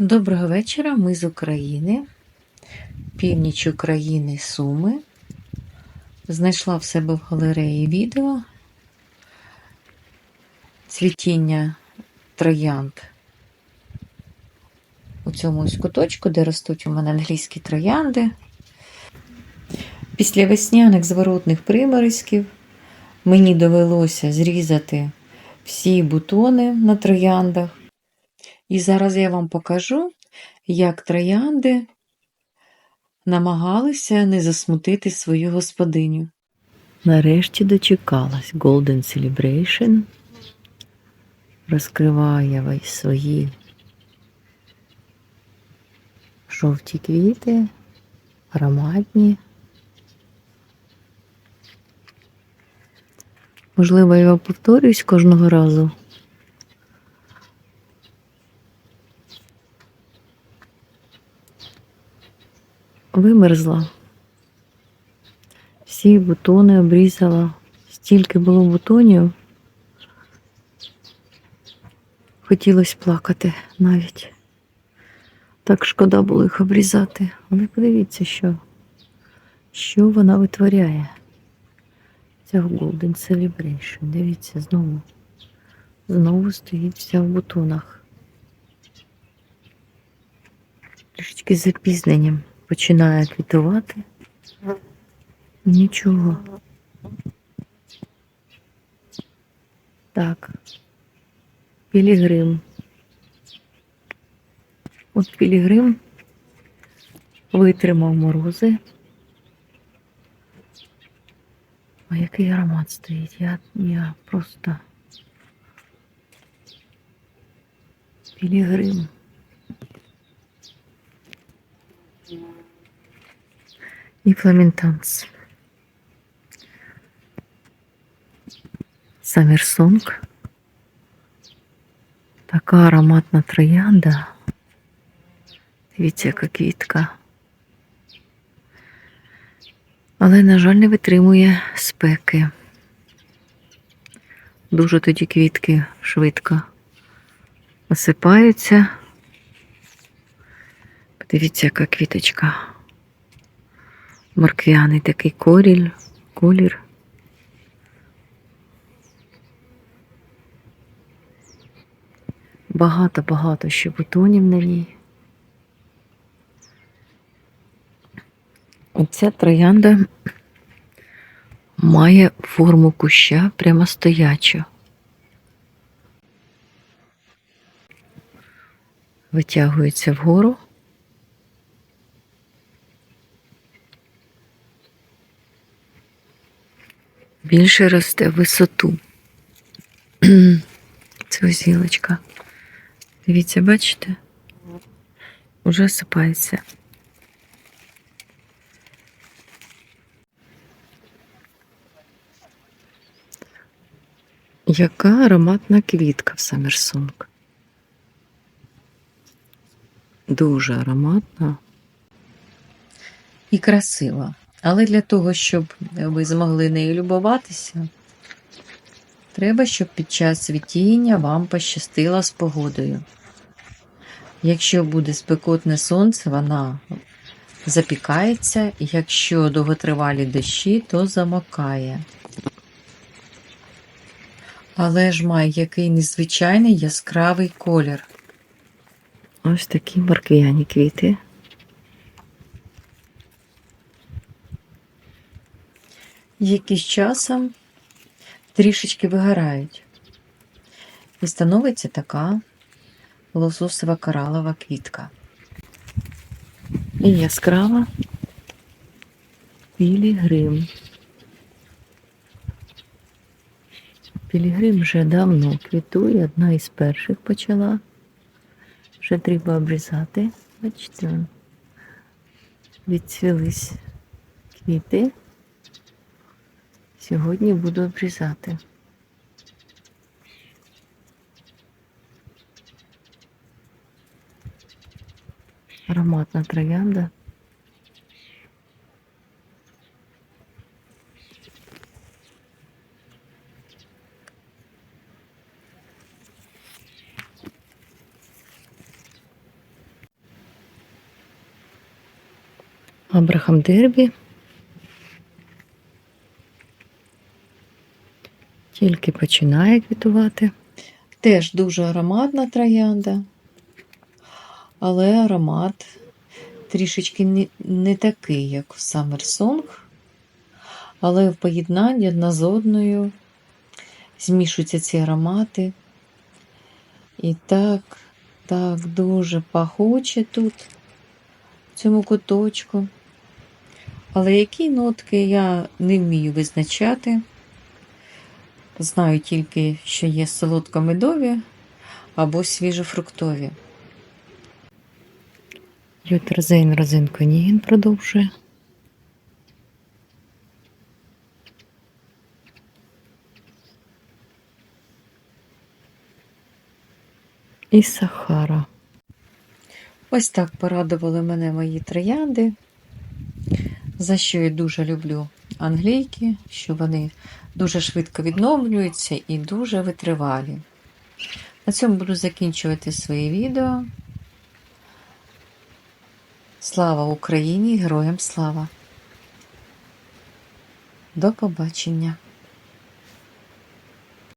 Доброго вечора, ми з України, північ України, Суми. Знайшла в себе в галереї відео цвітіння троянд у цьому ось куточку, де ростуть у мене англійські троянди. Після весняних зворотних приморозків мені довелося зрізати всі бутони на трояндах. І зараз я вам покажу, як троянди намагалися не засмутити свою господиню. Нарешті дочекалась Golden Celebration. Розкриває свої жовті квіти, ароматні. Можливо, я повторююсь кожного разу. Вимерзла. Всі бутони обрізала. Стільки було бутонів. Хотілося плакати навіть. Так шкода було їх обрізати. Але подивіться, що, що вона витворяє. Ця Golden Celebration. Дивіться, знову. Знову стоїть вся в бутонах. Трішечки запізненням починає квітувати. Нічого. Так. Пілігрим. От Пілігрим витримав морози. А який аромат стоїть? Я, я просто. Пілігрим. І фламентанс. Саммерсонг. Така ароматна троянда. Дивіться, яка квітка. Але, на жаль, не витримує спеки. Дуже тоді квітки швидко осипаються. Подивіться, яка квіточка. Морквяний такий коріль, колір. Багато-багато ще бутонів на ній. Оця троянда має форму куща прямо стоячу. Витягується вгору. Більше росте висоту. Це ось гілочка. Дивіться, бачите? Уже осипається. Яка ароматна квітка в Саммерсонг. Дуже ароматна. І красива. Але для того, щоб ви змогли нею любуватися, треба, щоб під час цвітіння вам пощастило з погодою. Якщо буде спекотне сонце, вона запікається, якщо довготривалі дощі, то замокає. Але ж має який незвичайний яскравий колір. Ось такі морквяні квіти. Які з часом трішечки вигорають. І становиться така лососова коралова квітка. І яскрава пілігрим. Пілігрим вже давно квітує, одна із перших почала. Вже треба обрізати. Бачите, відцвілись квіти. Сьогодні буду обрізати. Ароматна троянда. Абрахам Дербі Тільки починає квітувати. Теж дуже ароматна троянда, але аромат трішечки не, не такий, як в Summer Song, але в поєднанні одна з одною змішуються ці аромати. І так, так дуже пахуче тут, в цьому куточку. Але які нотки я не вмію визначати. Знаю тільки, що є солодкомедові або свіжофруктові. Ютерзейн розинку Нігін продовжує. І Сахара. Ось так порадували мене мої троянди, за що я дуже люблю англійки, що вони дуже швидко відновлюються і дуже витривалі. На цьому буду закінчувати своє відео. Слава Україні! Героям слава! До побачення!